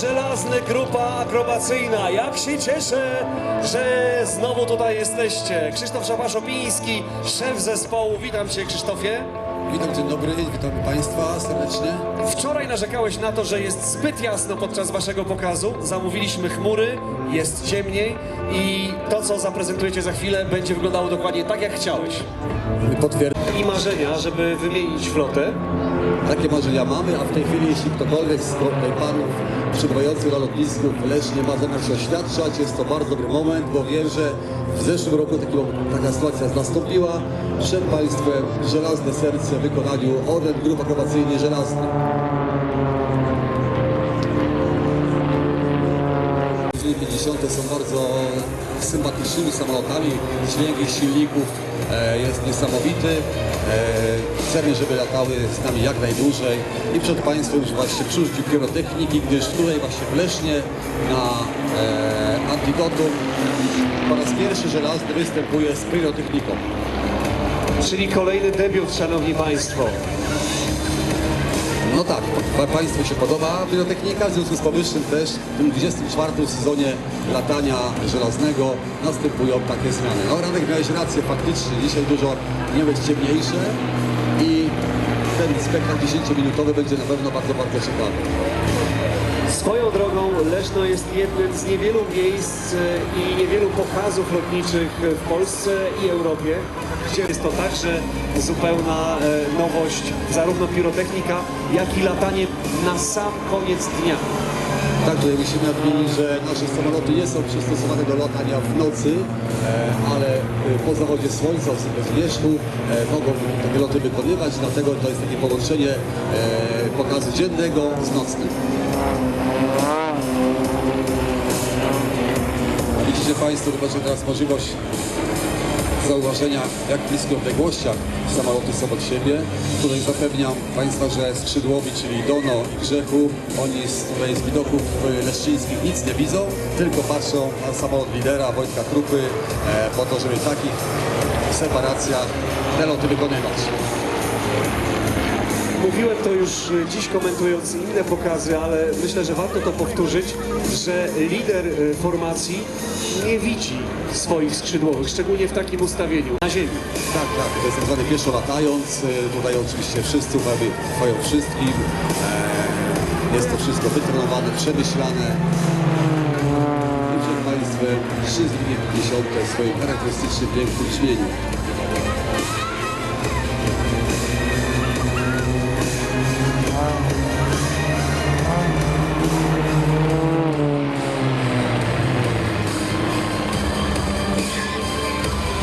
Żelazny Grupa Akrobacyjna. Jak się cieszę, że znowu tutaj jesteście. Krzysztof Szabaszopiński, szef zespołu. Witam Cię Krzysztofie. Witam, dzień dobry, witam Państwa serdecznie. Wczoraj narzekałeś na to, że jest zbyt jasno podczas waszego pokazu. Zamówiliśmy chmury, jest ciemniej i to, co zaprezentujecie za chwilę, będzie wyglądało dokładnie tak, jak chciałeś. Potwierdzam, I marzenia, żeby wymienić flotę. takie marzenia mamy, a w tej chwili, jeśli ktokolwiek z panów przybywających na lotnisku w Lesznie ma zamiar się oświadczać, jest to bardzo dobry moment, bo wiem, że w zeszłym roku taki, taka sytuacja nastąpiła. Przed Państwem żelazne serce w wykonaniu Orlen Grup Akrobacyjny Żelazny. 50 są bardzo sympatycznymi samolotami, dźwięk ich silników e, jest niesamowity. E, chcemy, żeby latały z nami jak najdłużej i przed Państwem właśnie przyszli pirotechniki, gdyż tutaj właśnie w Lesznie na e, Antidotum po raz pierwszy żelazny występuje z pirotechniką. Czyli kolejny debiut, szanowni państwo. No tak, pa, Państwu się podoba pirotechnika, w związku z powyższym też w tym 24 sezonie latania żelaznego następują takie zmiany. No Radek miałeś rację, faktycznie dzisiaj dużo nie być ciemniejsze i ten spektakl 10-minutowy będzie na pewno bardzo, bardzo ciekawy. Swoją drogą Leszno jest jednym z niewielu miejsc e, i niewielu pokazów lotniczych w Polsce i Europie, jest to także zupełna e, nowość, zarówno pirotechnika, jak i latanie na sam koniec dnia. Tak, tutaj musimy nadmienić, że nasze samoloty nie są przystosowane do latania w nocy, e, ale e, po zachodzie słońca, w e, mogą takie loty wykonywać, dlatego to jest takie połączenie pokazu dziennego z nocnym. Widzicie Państwo, zobaczcie teraz możliwość zauważenia, jak bliskich odległościach samoloty są od siebie. Tutaj zapewniam Państwa, że skrzydłowi, czyli Dono i Grzechu, oni z, tutaj z widoków leszczyńskich nic nie widzą, tylko patrzą na samolot lidera Wojtka Krupy e, po to, żeby w takich separacjach te loty wykonywać. Mówiłem to już e, dziś komentując inne pokazy, ale myślę, że warto to powtórzyć, że lider e, formacji nie widzi swoich skrzydłowych, szczególnie w takim ustawieniu na ziemi. Tak, tak, to jest tak zwany pieszo latając. E, Tutaj oczywiście wszyscy ufają, ufają wszystkim. E, Jest to wszystko wytrenowane, przemyślane. I przed Państwem 350 w swoim charakterystycznym pięknym brzmieniu.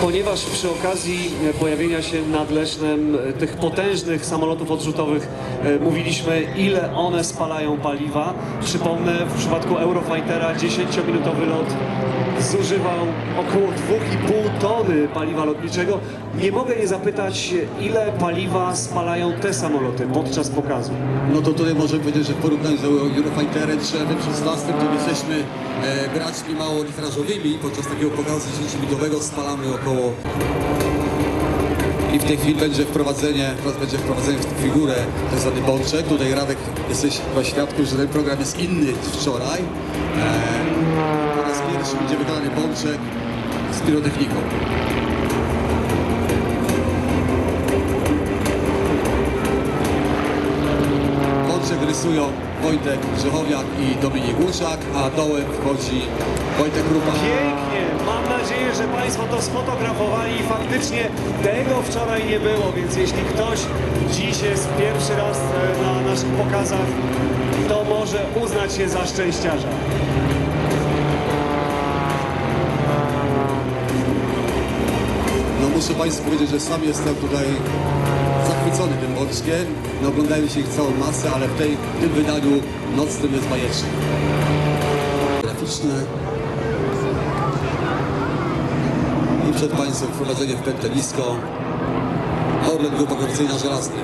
Ponieważ przy okazji e, pojawienia się nad Lesznem e, tych potężnych samolotów odrzutowych e, mówiliśmy, ile one spalają paliwa. Przypomnę, w przypadku Eurofightera 10-minutowy lot zużywał około 2,5 tony paliwa lotniczego. Nie mogę nie zapytać, ile paliwa spalają te samoloty podczas pokazu. No to tutaj możemy powiedzieć, że w porównaniu z Eurofighterem czy F-16 to jesteśmy e, braćmi mało litrażowymi. Podczas takiego pokazu 10-minutowego spalamy około i w tej chwili będzie wprowadzenie, teraz będzie wprowadzenie w tę figurę, ten zwany bączek. Tutaj Radek jesteś chyba świadkiem, że ten program jest inny niż wczoraj. E, po raz pierwszy będzie wykonany bączek z pirotechniką. Rysują Wojtek Grzechowiak i Dominik Łuczak, a dołem wchodzi Wojtek Krupa. Pięknie! Mam nadzieję, że Państwo to sfotografowali i faktycznie tego wczoraj nie było, więc jeśli ktoś dziś jest pierwszy raz e, na naszych pokazach, to może uznać się za szczęściarza. No muszę Państwu powiedzieć, że sam jestem tutaj zachwycony tym bączkiem. No się ich całą masę, ale w, tej, w tym wydaniu nocnym jest bajeczny. Graficzne. I przed Państwem wprowadzenie w pętlę nisko. Orlen Grupa Komercyjna Żelazny.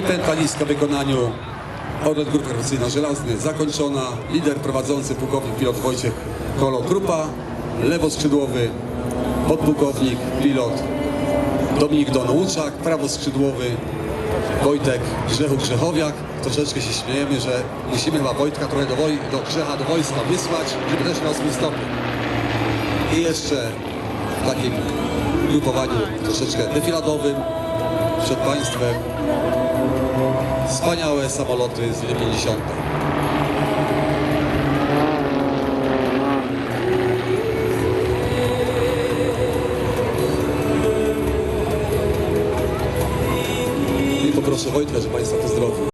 I pętla niska w wykonaniu Orlen Grupa Referencyjna Żelazny zakończona. Lider prowadzący pułkownik pilot Wojciech Kolo Krupa. Lewoskrzydłowy podpułkownik pilot Dominik Donouczak. Prawoskrzydłowy Wojtek Grzechu Grzechowiak. Troszeczkę się śmiejemy, że musimy chyba Wojtka trochę do, woj- do Grzecha do wojska wysłać, żeby też miał swój stopień. I jeszcze w takim grupowaniu troszeczkę defiladowym przed Państwem wspaniałe samoloty z 50. I poproszę Wojtka, że Państwa pozdrowił.